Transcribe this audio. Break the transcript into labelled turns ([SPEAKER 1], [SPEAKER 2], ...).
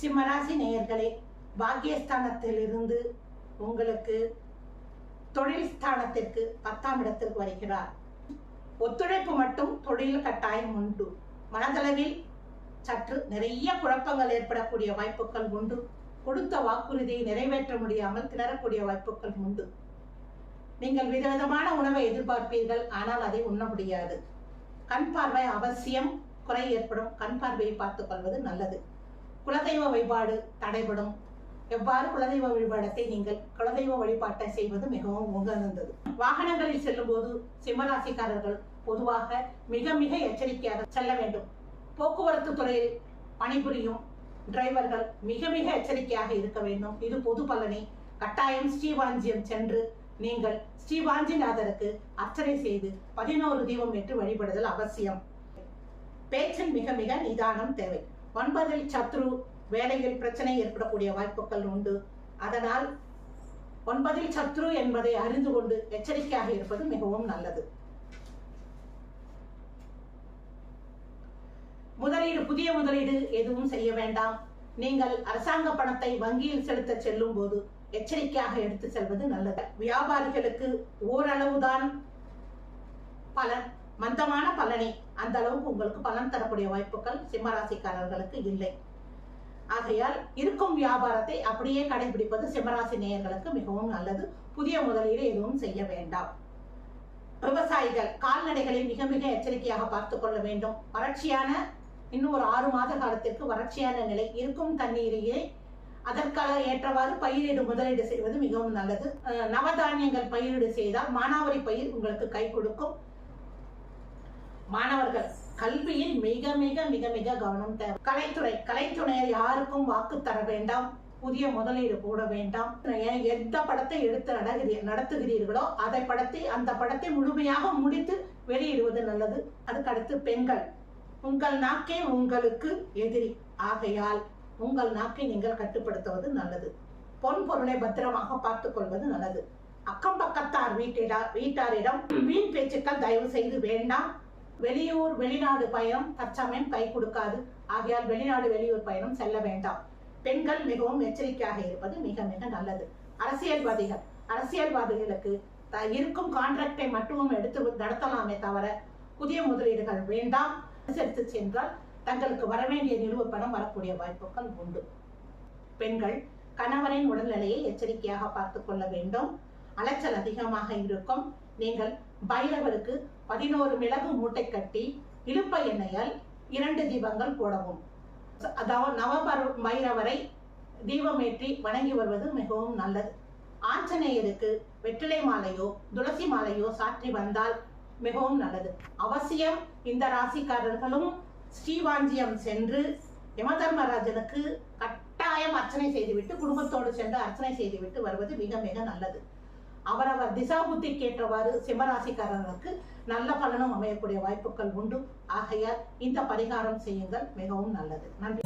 [SPEAKER 1] சிம்மராசி நேயர்களே பாக்கியஸ்தானத்திலிருந்து உங்களுக்கு தொழில் ஸ்தானத்திற்கு பத்தாம் இடத்திற்கு வருகிறார். ஒத்துழைப்பு மட்டும் தொழில் கட்டாயம் உண்டு. மனதளவில் சற்று நிறைய குழப்பங்கள் ஏற்படக்கூடிய வாய்ப்புகள் உண்டு. கொடுத்த வாக்குறுதியை நிறைவேற்ற முடியாமல் திணறக்கூடிய வாய்ப்புகள் உண்டு. நீங்கள் விதவிதமான உணவை எதிர்பார்ப்பீர்கள் ஆனால் அதை உண்ண முடியாது. கண் பார்வை அவசியம். குறை ஏற்படும். கண் பார்வையை பார்த்துக் கொள்வது நல்லது. குலதெய்வ வழிபாடு தடைபடும். எவ்வாறு குலதெய்வ வழிபாடத்தை நீங்கள் குலதெய்வ வழிபாட்டை செய்வது மிகவும் உகந்தது. வாகனங்களில் செல்லும் போது சிம்மராசிக்காரர்கள் பொதுவாக மிக மிக எச்சரிக்கையாக செல்ல வேண்டும். போக்குவரத்து துறையில் பணிபுரியும் டிரைவர்கள் மிக மிக எச்சரிக்கையாக இருக்க வேண்டும். இது பொது பலனை கட்டாயம் ஸ்ரீவாஞ்சியம் சென்று நீங்கள் ஸ்ரீவாஞ்சிநாதருக்கு அர்ச்சனை செய்து பதினோரு தீபம் ஏற்று வழிபடுதல் அவசியம். பேச்சில் மிக மிக நிதானம் தேவை. ஒன்பதில் சத்ரு வேலையில் பிரச்சனை ஏற்படக்கூடிய வாய்ப்புகள் உண்டு. அதனால் ஒன்பதில் சத்ரு என்பதை அறிந்து கொண்டு எச்சரிக்கையாக இருப்பது மிகவும் நல்லது. முதலீடு புதிய முதலீடு எதுவும் செய்ய வேண்டாம். நீங்கள் அரசாங்க பணத்தை வங்கியில் செலுத்த செல்லும் போது எச்சரிக்கையாக எடுத்து செல்வது நல்லது. வியாபாரிகளுக்கு ஓரளவுதான் பலன் மந்தமான பலனை அந்த அளவுக்கு உங்களுக்கு பலன் தரக்கூடிய வாய்ப்புகள் சிம்மராசிக்காரர்களுக்கு இல்லை. ஆகையால் இருக்கும் வியாபாரத்தை அப்படியே கடைபிடிப்பது சிம்மராசி நேயர்களுக்கு மிகவும் நல்லது. புதிய முதலீடு எதுவும் செய்ய வேண்டாம். விவசாயிகள் கால்நடைகளை மிக மிக எச்சரிக்கையாக பார்த்துக் கொள்ள வேண்டும். வறட்சியான இன்னும் ஒரு ஆறு மாத காலத்திற்கு வறட்சியான நிலை இருக்கும் தண்ணீரையே அதற்காக ஏற்றவாறு பயிரிடு முதலீடு செய்வது மிகவும் நல்லது. நவதானியங்கள் பயிரிடு செய்தால் மானாவரி பயிர் உங்களுக்கு கை கொடுக்கும். மாணவர்கள் கல்வியில் மிக மிக மிக மிக கவனம் தேவை. கலைத்துறை கலைத்துறையில் யாருக்கும் வாக்கு தர வேண்டாம். புதிய முதலீடு போட வேண்டாம். எந்த படத்தை எடுத்து நடகிறீ- நடத்துகிறீர்களோ அதை படத்தை அந்த படத்தை முழுமையாக முடித்து வெளியிடுவது நல்லது. அதுக்கு அடுத்து பெண்கள். உங்கள் நாக்கே உங்களுக்கு எதிரி. ஆகையால் உங்கள் நாக்கை நீங்கள் கட்டுப்படுத்துவது நல்லது. பொன் பொருளை பத்திரமாக பார்த்துக் கொள்வது நல்லது. அக்கம் பக்கத்தார் வீட்டிடா வீட்டாரிடம் வீண் பேச்சுக்கள் தயவு செய்து வேண்டாம். வெளியூர் வெளிநாடு பயணம் தற்சமயம் கை கொடுக்காது. ஆகையால் வெளிநாடு வெளியூர் பயணம் செல்ல வேண்டாம். பெண்கள் மிகவும் எச்சரிக்கையாக இருப்பது மிக மிக நல்லது. அரசியல்வாதிகள் அரசியல்வாதிகளுக்கு இருக்கும் கான்ட்ராக்டை மட்டும் எடுத்து நடத்தலாமே தவிர புதிய முதலீடுகள் வேண்டாம். அனுசரித்து சென்றால் தங்களுக்கு வரவேண்டிய நிறுவப்படம் வரக்கூடிய வாய்ப்புகள் உண்டு. பெண்கள் கணவரின் உடல்நிலையை எச்சரிக்கையாக பார்த்துக் கொள்ள வேண்டும். அலைச்சல் அதிகமாக இருக்கும். நீங்கள் பைரவருக்கு பதினோரு மிளகு மூட்டை கட்டி இழுப்ப எண்ணெயால் இரண்டு தீபங்கள் போடவும். அதாவது நவபர பைரவரை தீபமேற்றி வணங்கி வருவது மிகவும் நல்லது. ஆஞ்சநேயருக்கு வெற்றிலை மாலையோ துளசி மாலையோ சாற்றி வந்தால் மிகவும் நல்லது. அவசியம் இந்த ராசிக்காரர்களும் ஸ்ரீவாஞ்சியம் சென்று யமதர்மராஜனுக்கு கட்டாயம் அர்ச்சனை செய்துவிட்டு குடும்பத்தோடு சென்று அர்ச்சனை செய்துவிட்டு வருவது மிக மிக நல்லது. அவரவர் திசாபுத்தி ஏற்றவாறு சிம்மராசிக்காரர்களுக்கு நல்ல பலனும் அமையக்கூடிய வாய்ப்புகள் உண்டு. ஆகையால் இந்த பரிகாரம் செய்யுங்கள் மிகவும் நல்லது. நன்றி.